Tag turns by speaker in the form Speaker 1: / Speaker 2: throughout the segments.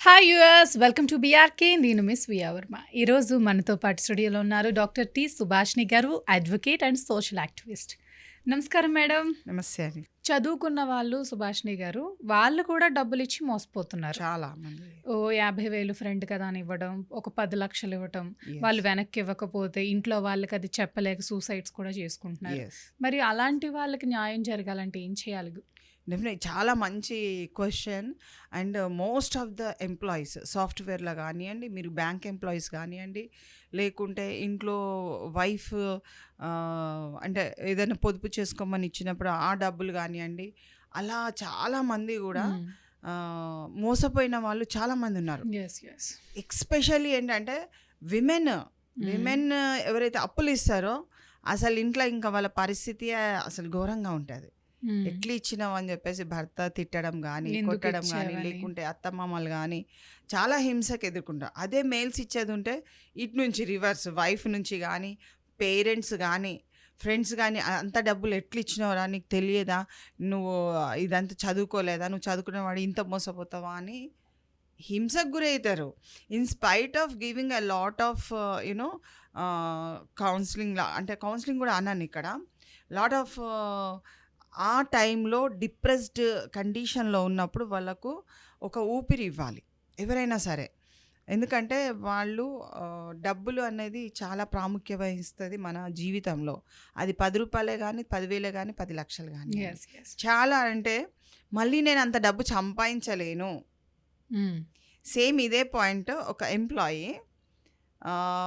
Speaker 1: Hi US welcome to BRK నేను Miss Viya Varma. ఈరోజు మనతో పాటు స్టూడియోలో ఉన్నారు డాక్టర్ టి సుభాష్ని గారు అడ్వకేట్ అండ్ సోషల్ యాక్టివిస్ట్. నమస్కారం మేడం.
Speaker 2: నమస్తే అండి.
Speaker 1: చదువుకున్న వాళ్ళు సుభాష్ని గారు వాళ్ళు కూడా డబ్బులు ఇచ్చి మోసపోతున్నారు.
Speaker 2: చాలా మంది.
Speaker 1: ఓ యాభై వేలు ఫ్రెండ్ కదా అని ఇవ్వడం ఒక పది లక్షలు ఇవ్వడం
Speaker 2: Yes.
Speaker 1: వాళ్ళు వెనక్కి ఇవ్వకపోతే ఇంట్లో వాళ్ళకి అది చెప్పలేక సూసైడ్స్ కూడా చేసుకుంటున్నారు. మరి అలాంటి వాళ్ళకి న్యాయం జరగాలంటే ఏం చేయాలి?
Speaker 2: Definitely చాలా మంచి question and most of the employees సాఫ్ట్వేర్లో కానివ్వండి మీరు బ్యాంక్ ఎంప్లాయీస్ కానివ్వండి లేకుంటే ఇంట్లో వైఫ్ అంటే ఏదైనా పొదుపు చేసుకోమని ఇచ్చినప్పుడు ఆ డబ్బులు కానివ్వండి అలా చాలా మంది కూడా ఆ, మోసపోయిన వాళ్ళు చాలా మంది ఉన్నారు. ఎక్స్పెషల్లీ ఏంటంటే విమెన్ విమెన్ ఎవరైతే అప్పులు ఇస్తారో అసలు ఇంట్లో ఇంకా వాళ్ళ పరిస్థితి అసలు ఘోరంగా ఉంటుంది. ఎట్లా ఇచ్చినావు అని చెప్పేసి భర్త తిట్టడం కానీ కొట్టడం కానీ. లేకుంటే అత్తమామలు కానీ చాలా హింసకు ఎదుర్కొంటారు. అదే మేల్స్ ఇచ్చేది ఉంటే ఇటు నుంచి రివర్స్ వైఫ్ నుంచి కానీ పేరెంట్స్ కానీ ఫ్రెండ్స్ కానీ అంత డబ్బులు ఎట్లా ఇచ్చినవరా? నీకు తెలియదా? నువ్వు ఇదంతా చదువుకోలేదా? నువ్వు చదువుకునేవాడు ఇంత మోసపోతావా? అని హింసకు గురవుతారు. In spite of giving a lot of you know counselling అంటే కౌన్సిలింగ్ కూడా అన్నాను ఇక్కడ. లాట్ ఆఫ్ ఆ టైంలో డిప్రెస్డ్ కండిషన్లో ఉన్నప్పుడు వాళ్ళకు ఒక ఊపిరి ఇవ్వాలి ఎవరైనా సరే. ఎందుకంటే వాళ్ళు డబ్బులు అనేది చాలా ప్రాముఖ్య వహిస్తుంది మన జీవితంలో. అది పది రూపాయలే కానీ పదివేలే కానీ పది లక్షలు కానీ చాలా అంటే మళ్ళీ నేను అంత డబ్బు సంపాదించలేను. సేమ్ ఇదే పాయింట్ ఒక ఎంప్లాయీ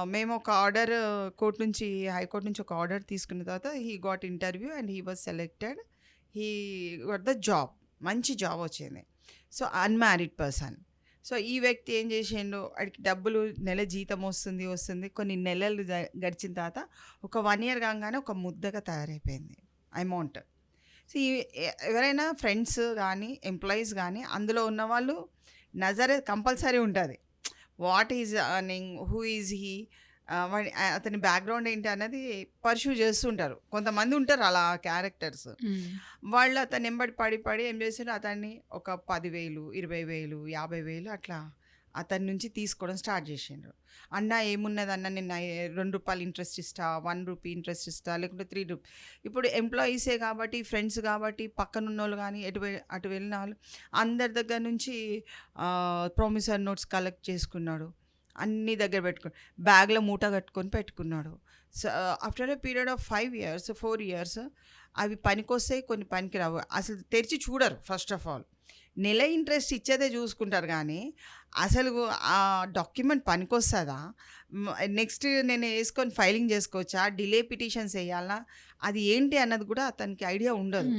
Speaker 2: మేము ఒక ఆర్డర్ కోర్ట్ నుంచి హైకోర్ట్ నుంచి ఒక ఆర్డర్ తీసుకున్న తర్వాత he got interview and he was selected he got the job మంచి జాబ్ వచ్చింది. సో అన్మ్యారీడ్ పర్సన్ సో ఈ వ్యక్తి ఏం చేసిండు? వాడికి డబ్బులు నెల జీతం వస్తుంది వస్తుంది. కొన్ని నెలలు గడిచిన తర్వాత ఒక వన్ ఇయర్ కాగానే ఒక ముద్దగా తయారైపోయింది. అమౌంట్ సో ఈ- ఎవరైనా ఫ్రెండ్స్ కానీ ఎంప్లాయీస్ కానీ అందులో ఉన్న వాళ్ళు నజరే కంపల్సరీ ఉంటుంది. What is earning who is he అతని బ్యాక్గ్రౌండ్ ఏంటి అన్నది పర్ష్యూ చేస్తుంటారు కొంతమంది ఉంటారు అలా క్యారెక్టర్స్. వాళ్ళు అతను ఎంబడి పడి పడి ఏం చేశారు అతన్ని ఒక పదివేలు ఇరవై వేలు యాభై వేలు అట్లా అతని నుంచి తీసుకోవడం స్టార్ట్ చేసిండ్రు. అన్న ఏమున్నది అన్న నేను ఐ- రెండు రూపాయలు ఇంట్రెస్ట్ ఇస్తా వన్ రూపీ ఇంట్రెస్ట్ ఇస్తా లేకుంటే త్రీ రూపీ ఇప్పుడు ఎంప్లాయీసే కాబట్టి ఫ్రెండ్స్ కాబట్టి పక్కన ఉన్న వాళ్ళు కానీ ఎటు అటు వెళ్ళిన వాళ్ళు అందరి దగ్గర నుంచి ప్రొమిసర్ నోట్స్ కలెక్ట్ చేసుకున్నాడు. అన్ని దగ్గర పెట్టుకుని బ్యాగ్లో మూట కట్టుకొని పెట్టుకున్నాడు. So after a period of five years four years అవి పనికొస్తాయి కొన్ని పనికి రావు. అసలు తెరిచి చూడరు ఫస్ట్ ఆఫ్ ఆల్. నెల ఇంట్రెస్ట్ ఇచ్చేదే చూసుకుంటారు కానీ అసలు ఆ డాక్యుమెంట్ పనికొస్తుందా? నెక్స్ట్ నేను వేసుకొని ఫైలింగ్ చేసుకోవచ్చా? డిలే పిటిషన్స్ వేయాలా? అది ఏంటి అన్నది కూడా అతనికి ఐడియా ఉండదు.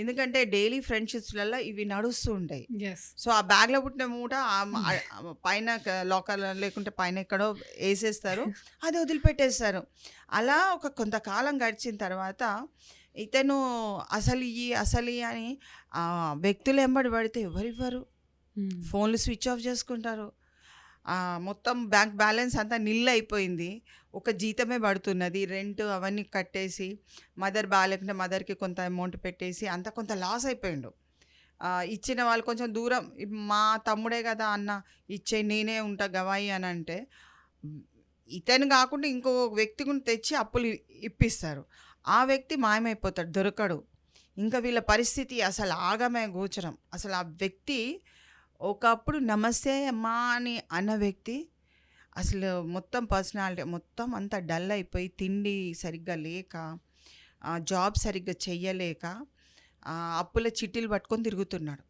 Speaker 2: ఎందుకంటే డైలీ ఫ్రెండ్షిప్స్లలో ఇవి నడుస్తూ ఉంటాయి. సో ఆ బ్యాగ్లో పుట్టిన మూట పైన లాకర్ లేకుంటే పైన ఎక్కడో వేసేస్తారు అది వదిలిపెట్టేస్తారు. అలా ఒక కొంతకాలం గడిచిన తర్వాత ఇతను అసలు ఈ అసలు అని వ్యక్తులు ఎంబడి పడితే ఎవరివ్వరు? ఫోన్లు స్విచ్ ఆఫ్ చేసుకుంటారు. మొత్తం బ్యాంక్ బ్యాలెన్స్ అంతా నిల్ అయిపోయింది. ఒక జీతమే పడుతున్నది. రెంట్ అవన్నీ కట్టేసి మదర్ బాగాలేకుంటే మదర్కి కొంత అమౌంట్ పెట్టేసి అంత కొంత లాస్ అయిపోయిండు. ఇచ్చిన వాళ్ళు కొంచెం దూరం. మా తమ్ముడే కదా అన్న ఇచ్చే నేనే ఉంటా గవాయి అని అంటే ఇతను కాకుండా ఇంకో వ్యక్తి కూడా తెచ్చి అప్పులు ఇప్పిస్తారు. ఆ వ్యక్తి మాయమైపోతాడు దొరకడు. ఇంకా వీళ్ళ పరిస్థితి అసలు ఆగమే గోచరం. అసలు ఆ వ్యక్తి ఒకప్పుడు నమస్తే అమ్మా అని అన్న వ్యక్తి అసలు మొత్తం పర్సనాలిటీ మొత్తం అంతా డల్ అయిపోయి తిండి సరిగ్గా లేక జాబ్ సరిగ్గా చెయ్యలేక అప్పుల చిట్టీలు పట్టుకొని తిరుగుతున్నాడు.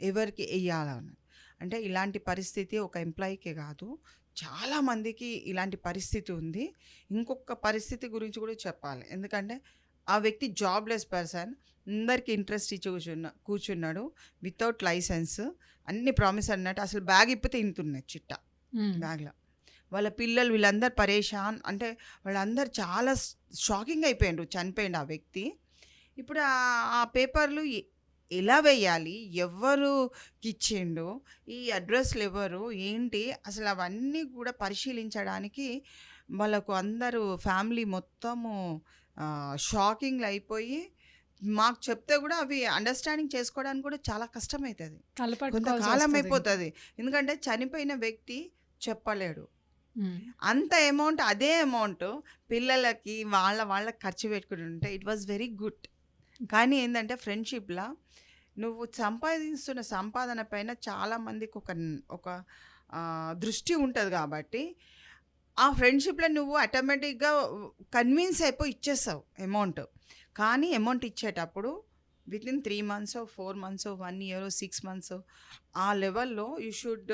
Speaker 2: ఎవరికి వెయ్యాలని అంటే ఇలాంటి పరిస్థితి ఒక ఎంప్లాయీకే కాదు. చాలామందికి ఇలాంటి పరిస్థితి ఉంది. ఇంకొక పరిస్థితి గురించి కూడా చెప్పాలి. ఎందుకంటే ఆ వ్యక్తి జాబ్లెస్ పర్సన్ అందరికి ఇంట్రెస్ట్ ఇచ్చి కూర్చున్న కూర్చున్నాడు వితౌట్ లైసెన్స్ అన్ని ప్రామిస్ అన్నట్టు అసలు బ్యాగ్ ఇప్పితే ఇంతున్నాయి చిట్ట బ్యాగ్లో వాళ్ళ పిల్లలు వీళ్ళందరూ పరేషాన్ అంటే వాళ్ళందరూ చాలా షాకింగ్ అయిపోయిండ్రు చనిపోయిండు ఆ వ్యక్తి. ఇప్పుడు ఆ- పేపర్లు ఎలా వేయాలి? ఎవరుకి ఇచ్చిండు? ఈ అడ్రస్లు ఎవరు? ఏంటి? అసలు అవన్నీ కూడా పరిశీలించడానికి వాళ్ళకు అందరూ ఫ్యామిలీ మొత్తము షాకింగ్లు అయిపోయి మాకు చెప్తే కూడా అవి అండర్స్టాండింగ్ చేసుకోవడానికి కూడా చాలా కష్టమవుతుంది కొంతకాలం. అయిపోతుంది. ఎందుకంటే చనిపోయిన వ్యక్తి చెప్పలేడు. అంత అమౌంట్ అదే అమౌంట్ పిల్లలకి వాళ్ళ వాళ్ళకి ఖర్చు పెట్టుకుని ఉంటే ఇట్ వాజ్ వెరీ గుడ్ కానీ ఏంటంటే ఫ్రెండ్షిప్లా నువ్వు సంపాదిస్తున్న సంపాదన పైన చాలా మందికి ఒక ఒక దృష్టి ఉంటుంది కాబట్టి ఆ ఫ్రెండ్షిప్లో నువ్వు ఆటోమేటిక్గా కన్విన్స్ అయిపోయి ఇచ్చేస్తావు అమౌంట్. కానీ అమౌంట్ ఇచ్చేటప్పుడు within three months four months one year six months ఆ లెవెల్లో యూ షుడ్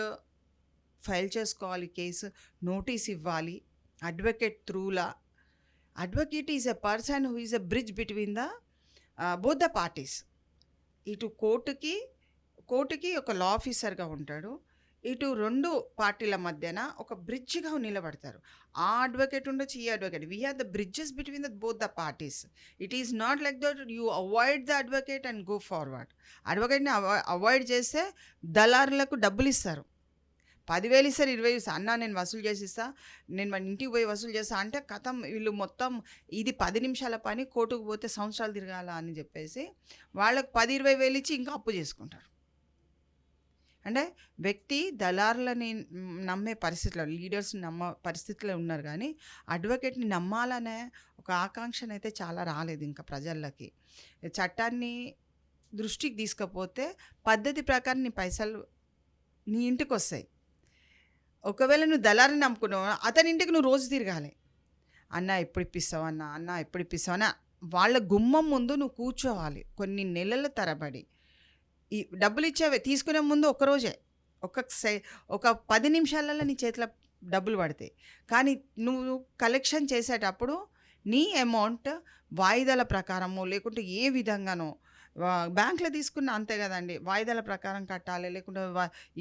Speaker 2: ఫైల్ చేసుకోవాలి కేసు నోటీస్ ఇవ్వాలి. Advocate త్రూలా advocate is a person who is a bridge between the both the parties. ఇటు కోర్టుకి కోర్టుకి ఒక లా ఆఫీసర్గా ఉంటాడు. ఇటు రెండు పార్టీల మధ్యన ఒక బ్రిడ్జ్గా నిలబడతారు. ఆ అడ్వకేట్ ఉండొచ్చు ఈ advocate. We are the bridges between the both the parties it is not like that you avoid the advocate and go forward అడ్వకేట్ని avoid చేస్తే దళారులకు డబ్బులు ఇస్తారు పదివేలు ఇస్తారు ఇరవై ఇస్తా అన్న నేను వసూలు చేసి ఇస్తా నేను మన ఇంటికి పోయి వసూలు చేస్తా అంటే కథం వీళ్ళు మొత్తం ఇది పది నిమిషాల పని కోర్టుకు పోతే సంవత్సరాలు తిరగాల అని చెప్పేసి వాళ్ళకి పది ఇరవై వేలు ఇచ్చి ఇంకా అప్పు చేసుకుంటారు. అంటే వ్యక్తి దళారులని నమ్మే పరిస్థితిలో లీడర్స్ని నమ్మ పరిస్థితిలో ఉన్నారు కానీ అడ్వకేట్ని నమ్మాలనే ఒక ఆకాంక్షనైతే చాలా రాలేదు ఇంకా ప్రజలకి. చట్టాన్ని దృష్టికి తీసుకపోతే పద్ధతి ప్రకారం నీ పైసలు నీ ఇంటికి వస్తాయి ఒకవేళ నువ్వు దళారిని నమ్ముకున్నావు అతని ఇంటికి నువ్వు రోజు తిరగాలి. అన్న ఎప్పుడు ఇప్పిస్తావు అన్న? అన్న ఎప్పుడు ఇప్పిస్తావు? అన్న వాళ్ళ గుమ్మం ముందు నువ్వు కూర్చోవాలి. కొన్ని నెలల తరబడి. ఈ డబ్బులు ఇచ్చేవే తీసుకునే ముందు ఒకరోజే ఒక సై ఒక పది నిమిషాలలో నీ చేతిలో డబ్బులు పడతాయి. కానీ నువ్వు కలెక్షన్ చేసేటప్పుడు నీ అమౌంట్ వాయిదాల ప్రకారము లేకుంటే ఏ విధంగానో బ్యాంకులో తీసుకున్న అంతే కదండి. వాయిదాల ప్రకారం కట్టాలి లేకుంటే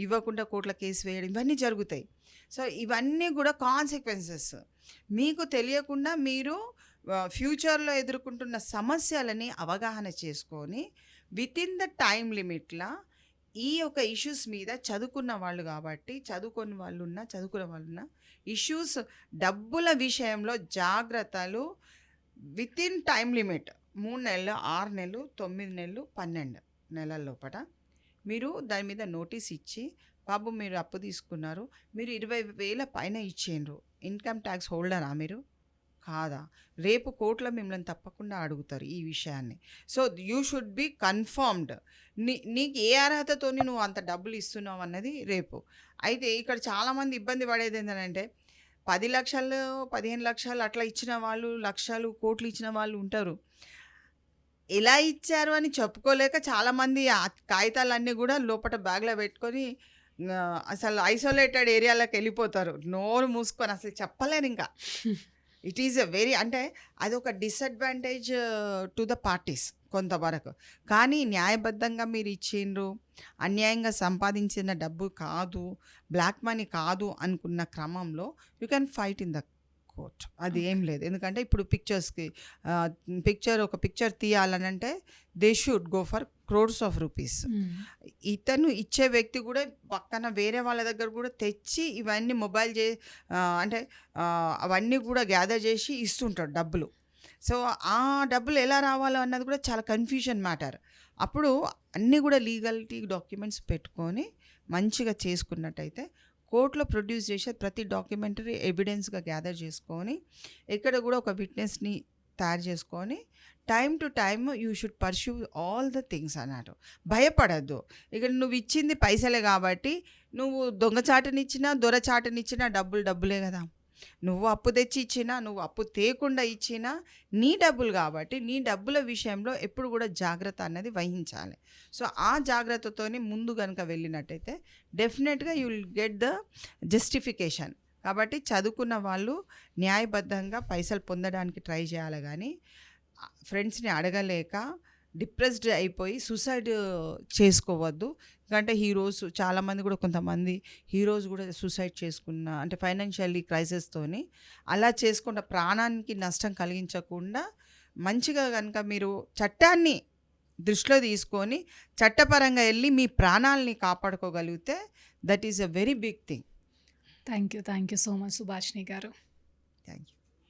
Speaker 2: ఇవ్వకుండా కోట్ల కేసు వేయడం ఇవన్నీ జరుగుతాయి. సో ఇవన్నీ కూడా కాన్సిక్వెన్సెస్. మీకు తెలియకుండా మీరు ఫ్యూచర్లో ఎదుర్కొంటున్న సమస్యలని అవగాహన చేసుకొని విత్ ఇన్ ద టైం లిమిట్లో ఈ యొక్క ఇష్యూస్ మీద చదువుకున్న వాళ్ళు కాబట్టి చదువుకొని వాళ్ళు ఉన్న చదువుకున్న వాళ్ళున్న ఇష్యూస్ డబ్బుల విషయంలో జాగ్రత్తలు విత్ ఇన్ టైం లిమిట్ మూడు నెలలు ఆరు నెలలు తొమ్మిది నెలలు పన్నెండు నెలల లోపల మీరు దాని మీద నోటీస్ ఇచ్చి బాబు మీరు అప్పు తీసుకున్నారు. మీరు ఇరవై వేల పైన ఇచ్చిండ్రు. ఇన్కమ్ ట్యాక్స్ హోల్డరా మీరు? కాదా? రేపు కోర్టులో మిమ్మల్ని తప్పకుండా అడుగుతారు ఈ విషయాన్ని. So you should be confirmed. నీ నీకు ఏ అర్హతతోని నువ్వు అంత డబ్బులు ఇస్తున్నావు అన్నది రేపు. అయితే ఇక్కడ చాలామంది ఇబ్బంది పడేది ఏంటంటే పది లక్షలు పదిహేను లక్షలు అట్లా ఇచ్చిన వాళ్ళు లక్షలు కోట్లు ఇచ్చిన వాళ్ళు ఉంటారు. ఎలా ఇచ్చారు అని చెప్పుకోలేక చాలామంది ఆ కాగితాలన్నీ కూడా లోపల బ్యాగ్లో పెట్టుకొని అసలు ఐసోలేటెడ్ ఏరియాలోకి వెళ్ళిపోతారు. నోరు మూసుకొని అసలు చెప్పలేరు ఇంకా. ఇట్ ఈజ్ ఎ వెరీ అంటే అది ఒక డిసడ్వాంటేజ్ టు ద పార్టీస్ కొంతవరకు. కానీ న్యాయబద్ధంగా మీరు ఇచ్చిండ్రు అన్యాయంగా సంపాదించిన డబ్బు కాదు బ్లాక్ మనీ కాదు అనుకున్న క్రమంలో you can fight in the court అది ఏం లేదు. ఎందుకంటే ఇప్పుడు పిక్చర్స్కి పిక్చర్ ఒక picture తీయాలనంటే they should go for crores of rupees. ఇతను ఇచ్చే వ్యక్తి కూడా పక్కన వేరే వాళ్ళ దగ్గర కూడా తెచ్చి ఇవన్నీ మొబైల్ చే అంటే అవన్నీ కూడా గ్యాదర్ చేసి ఇస్తుంటాడు డబ్బులు. సో ఆ డబ్బులు ఎలా రావాలో అన్నది కూడా చాలా కన్ఫ్యూజన్ మ్యాటర్ అప్పుడు అన్నీ కూడా లీగల్టీ డాక్యుమెంట్స్ పెట్టుకొని మంచిగా చేసుకున్నట్టయితే కోర్టులో ప్రొడ్యూస్ చేసే ప్రతి డాక్యుమెంటరీ ఎవిడెన్స్గా గ్యాదర్ చేసుకొని ఇక్కడ కూడా ఒక విట్నెస్ని తయారు చేసుకొని time to time you should pursue all the things అన్నట్టు భయపడద్దు. ఇక్కడ నువ్వు ఇచ్చింది పైసలే కాబట్టి నువ్వు దొంగచాటనిచ్చినా దొరచాటనిచ్చినా డబ్బులు డబ్బులే కదా. నువ్వు అప్పు తెచ్చి ఇచ్చినా నువ్వు అప్పు తేకుండా ఇచ్చినా నీ డబ్బులు కాబట్టి నీ డబ్బుల విషయంలో ఎప్పుడు కూడా జాగ్రత్త అన్నది వహించాలి. సో ఆ జాగ్రత్తతోనే ముందు కనుక వెళ్ళినట్టయితే డెఫినెట్గా you will get the justification కాబట్టి చదువుకున్న వాళ్ళు న్యాయబద్ధంగా పైసలు పొందడానికి ట్రై చేయాలి కానీ ఫ్రెండ్స్ని అడగలేక డిప్రెస్డ్ అయిపోయి సూసైడ్ చేసుకోవద్దు. ఎందుకంటే హీరోస్ చాలామంది కూడా కొంతమంది హీరోస్ కూడా సూసైడ్ చేసుకున్న అంటే ఫైనాన్షియల్లీ క్రైసిస్తోని అలా చేసుకున్న ప్రాణానికి నష్టం కలిగించకుండా మంచిగా కనుక మీరు చట్టాన్ని దృష్టిలో తీసుకొని చట్టపరంగా వెళ్ళి మీ ప్రాణాలని కాపాడుకోగలిగితే that is a very big thing.
Speaker 1: Thank you thank you so much Subhashini గారు.
Speaker 2: Thank you